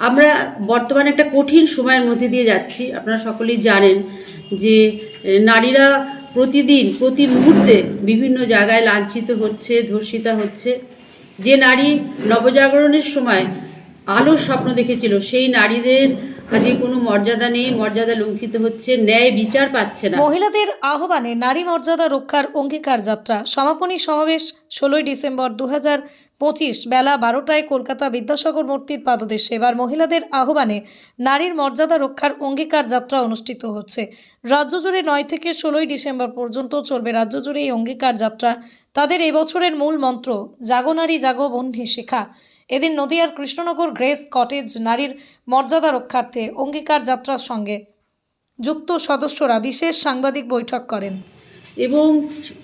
আমরা বর্তমানে একটা কঠিন সময়ের মধ্যে দিয়ে যাচ্ছি। আপনারা সকলেই জানেন যে নারীরা প্রতিদিন, প্রতি মুহূর্তে বিভিন্ন জায়গায় লাঞ্ছিত হচ্ছে, ধর্ষিতা হচ্ছে। যে নারী নবজাগরণের সময় আলোর স্বপ্ন দেখেছিল, সেই নারীদের আজকে কোনো মর্যাদা নেই, মর্যাদা লঙ্ঘিত হচ্ছে, ন্যায় বিচার পাচ্ছে না। মহিলাদের আহ্বানে নারী মর্যাদা রক্ষার অঙ্গীকার যাত্রা সমাপনী সমাবেশ ষোলোই ডিসেম্বর দু হাজার পঁচিশ বেলা বারোটায় কলকাতা বিদ্যাসাগর মূর্তির পাদদেশে। এবার মহিলাদের আহ্বানে নারীর মর্যাদা রক্ষার অঙ্গীকার যাত্রা অনুষ্ঠিত হচ্ছে। রাজ্য জুড়ে নয় থেকে ষোলোই ডিসেম্বর পর্যন্ত চলবে রাজ্য জুড়ে এই অঙ্গীকার যাত্রা। তাদের এবছরের মূল মন্ত্র, জাগো নারী, জাগো বন্ধি শিখা। এদিন নদিয়ার কৃষ্ণনগর গ্রেস কটেজ নারীর মর্যাদা রক্ষার্থে অঙ্গীকার যাত্রার সঙ্গে যুক্ত সদস্যরা বিশেষ সাংবাদিক বৈঠক করেন। এবং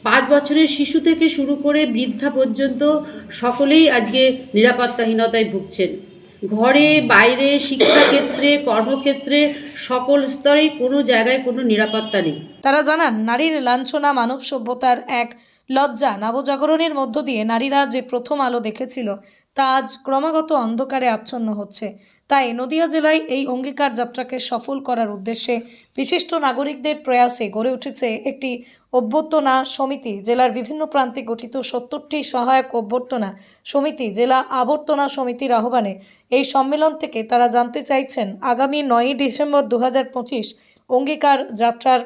পাঁচ বছরের শিশু থেকে শুরু করে বৃদ্ধা পর্যন্ত সকলেই আজকে নিরাপত্তাহীনতায় ভুগছেন। ঘরে, বাইরে, শিক্ষাক্ষেত্রে, কর্মক্ষেত্রে সকল স্তরেই কোনো জায়গায় কোনো নিরাপত্তা নেই। তারা জানান, নারীর লাঞ্ছনা, মানব সভ্যতার এক লজ্জা, নবজাগরণের মধ্য দিয়ে নারীরা যে প্রথম আলো দেখেছিল তা আজ ক্রমাগত অন্ধকারে আচ্ছন্ন হচ্ছে। তাই নদিয়া জেলায় এই অঙ্গীকার যাত্রাকে সফল করার উদ্দেশ্যে বিশিষ্ট নাগরিকদের প্রয়াসে গড়ে উঠেছে একটি অভ্যর্থনা সমিতি, জেলার বিভিন্ন প্রান্তে গঠিত সত্তরটি সহায়ক অভ্যর্থনা সমিতি, জেলা আবর্তনা সমিতির আহ্বানে। এই সম্মেলন থেকে তারা জানতে চাইছেন, আগামী নয়ই ডিসেম্বর দু হাজার পঁচিশ অঙ্গীকার যাত্রার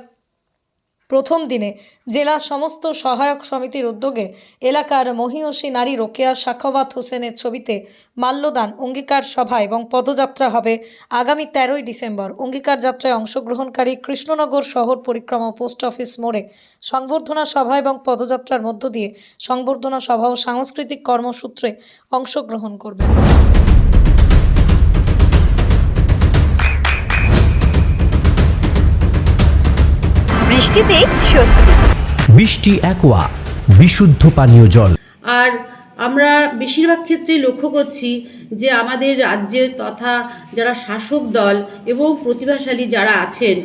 প্রথম দিনে জেলা সমস্ত সহায়ক সমিতির উদ্যোগে এলাকার মহিষী নারী রোকেয়া সাখাওয়াত হোসেনের ছবিতে মাল্যদান অঙ্গীকার সভা এবং পদযাত্রা হবে আগামী তেরোই ডিসেম্বর। অঙ্গীকার যাত্রায় অংশগ্রহণকারী কৃষ্ণনগর শহর পরিক্রমা পোস্ট অফিস মোড়ে সংবর্ধনা সভা এবং পদযাত্রার মধ্য দিয়ে সংবর্ধনা সভা ও সাংস্কৃতিক কর্মসূত্রে অংশগ্রহণ করবে বৃষ্টিতে স্বস্তি। বৃষ্টি অ্যাকোয়া বিশুদ্ধ পানীয় জল। আর আমরা বেশিরভাগ ক্ষেত্রে লক্ষ্য করছি যে আমাদের রাজ্যে তথা যারা শাসক দল এবং প্রতিভাশালী যারা আছেন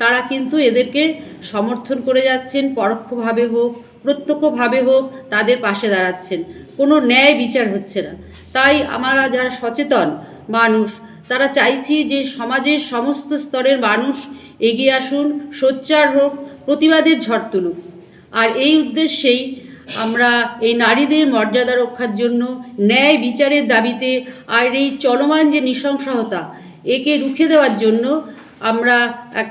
তারা কিন্তু এদেরকে সমর্থন করে যাচ্ছেন পরোক্ষভাবে হোক প্রত্যক্ষভাবে হোক তাদের পাশে দাঁড়াচ্ছেন। কোনো ন্যায় বিচার হচ্ছে না। তাই আমরা যারা সচেতন মানুষ তারা চাইছি যে সমাজের সমস্ত স্তরের মানুষ এগিয়ে আসুন সোচ্চার হোক প্রতিবাদের ঝড় তুলুক। আর এই উদ্দেশ্যেই আমরা এই নারীদের মর্যাদা রক্ষার জন্য ন্যায় বিচারের দাবিতে আর এই চলমান যে নৃশংসতা, একে রুখে দেওয়ার জন্য আমরা এক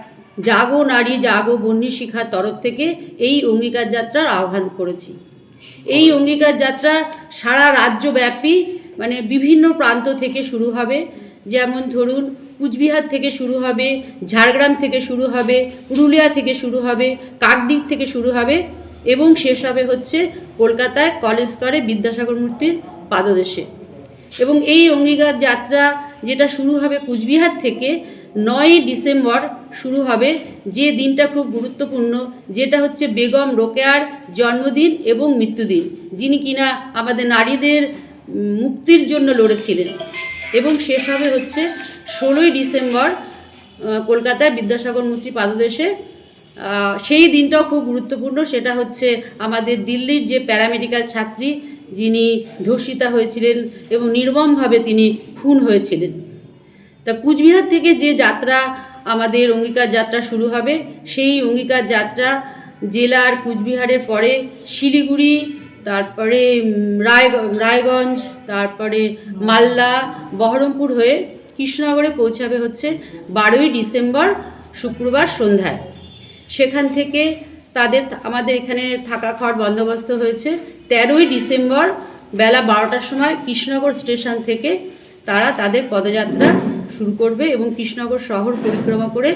জাগো নারী, জাগো বন্যী শিখার তরফ থেকে এই অঙ্গীকার যাত্রার আহ্বান করেছি। এই অঙ্গীকার যাত্রা সারা রাজ্যব্যাপী মানে বিভিন্ন প্রান্ত থেকে শুরু হবে। যেমন ধরুন কুচবিহার থেকে শুরু হবে, ঝাড়গ্রাম থেকে শুরু হবে, পুরুলিয়া থেকে শুরু হবে, কাকদ্বীপ থেকে শুরু হবে এবং শেষ হবে হচ্ছে কলকাতায় কলেজ করে বিদ্যাসাগর মূর্তির পাদদেশে। এবং এই অঙ্গীকার যাত্রা যেটা শুরু হবে কুচবিহার থেকে নয়ই ডিসেম্বর শুরু হবে, যে দিনটা খুব গুরুত্বপূর্ণ, যেটা হচ্ছে বেগম রোকেয়ার জন্মদিন এবং মৃত্যুদিন, যিনি কিনা আমাদের নারীদের মুক্তির জন্য লড়েছিলেন। এবং শেষ হবে হচ্ছে ষোলোই ডিসেম্বর কলকাতায় বিদ্যাসাগর মূর্তি পাদদেশে। সেই দিনটাও খুব গুরুত্বপূর্ণ, সেটা হচ্ছে আমাদের দিল্লির যে প্যারামেডিক্যাল ছাত্রী, যিনি ধর্ষিতা হয়েছিলেন এবং নির্মমভাবে তিনি খুন হয়েছিলেন। তা কুচবিহার থেকে যে যাত্রা আমাদের অঙ্গীকার যাত্রা শুরু হবে, সেই অঙ্গীকার যাত্রা জেলার কুচবিহারের পরে শিলিগুড়ি তারপরে রায় রায়গঞ্জ, তারপরে মালদা, বহরমপুর হয়ে কৃষ্ণনগরে পৌঁছাবে হচ্ছে বারোই ডিসেম্বর শুক্রবার সন্ধ্যায়। সেখান থেকে তাদের আমাদের এখানে থাকা খাওয়ার বন্দোবস্ত হয়েছে তেরোই ডিসেম্বর বেলা বারোটার সময় কৃষ্ণনগর স্টেশন থেকে তারা তাদের পদযাত্রা শুরু করবে এবং কৃষ্ণনগর শহর পরিক্রমা করে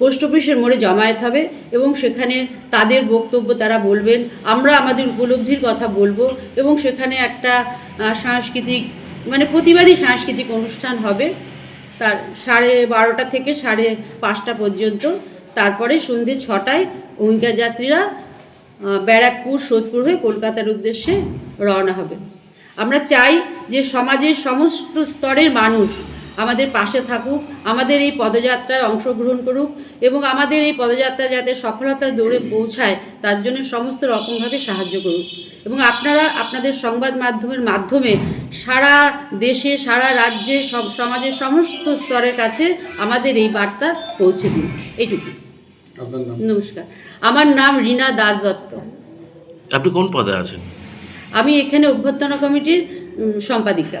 পোস্ট অফিসের মোড়ে জমায়েত হবে এবং সেখানে তাদের বক্তব্য তারা বলবেন, আমরা আমাদের উপলব্ধির কথা বলব এবং সেখানে একটা সাংস্কৃতিক মানে প্রতিবাদী সাংস্কৃতিক অনুষ্ঠান হবে। তার সাড়ে বারোটা থেকে সাড়ে পাঁচটা পর্যন্ত। তারপরে সন্ধে ছটায় অঙ্গিকা যাত্রীরা ব্যারাকপুর, সোদপুর হয়ে কলকাতার উদ্দেশ্যে রওনা হবে। আমরা চাই যে সমাজের সমস্ত স্তরের মানুষ আমাদের পাশে থাকুক আমাদের এই পদযাত্রায় অংশগ্রহণ করুক এবং আমাদের এই পদযাত্রা যাতে সফলতার দৌড়ে পৌঁছায় তার জন্য সমস্ত রকমভাবে সাহায্য করুক। এবং আপনারা আপনাদের সংবাদ মাধ্যমের মাধ্যমে সারা দেশে সারা রাজ্যে সব সমাজের সমস্ত স্তরের কাছে আমাদের এই বার্তা পৌঁছে দিন। এইটুকু। নমস্কার। আমার নাম রীনা দাস দত্ত। আপনি কোন পদে আছেন? আমি এখানে অভ্যর্থনা কমিটির সম্পাদিকা।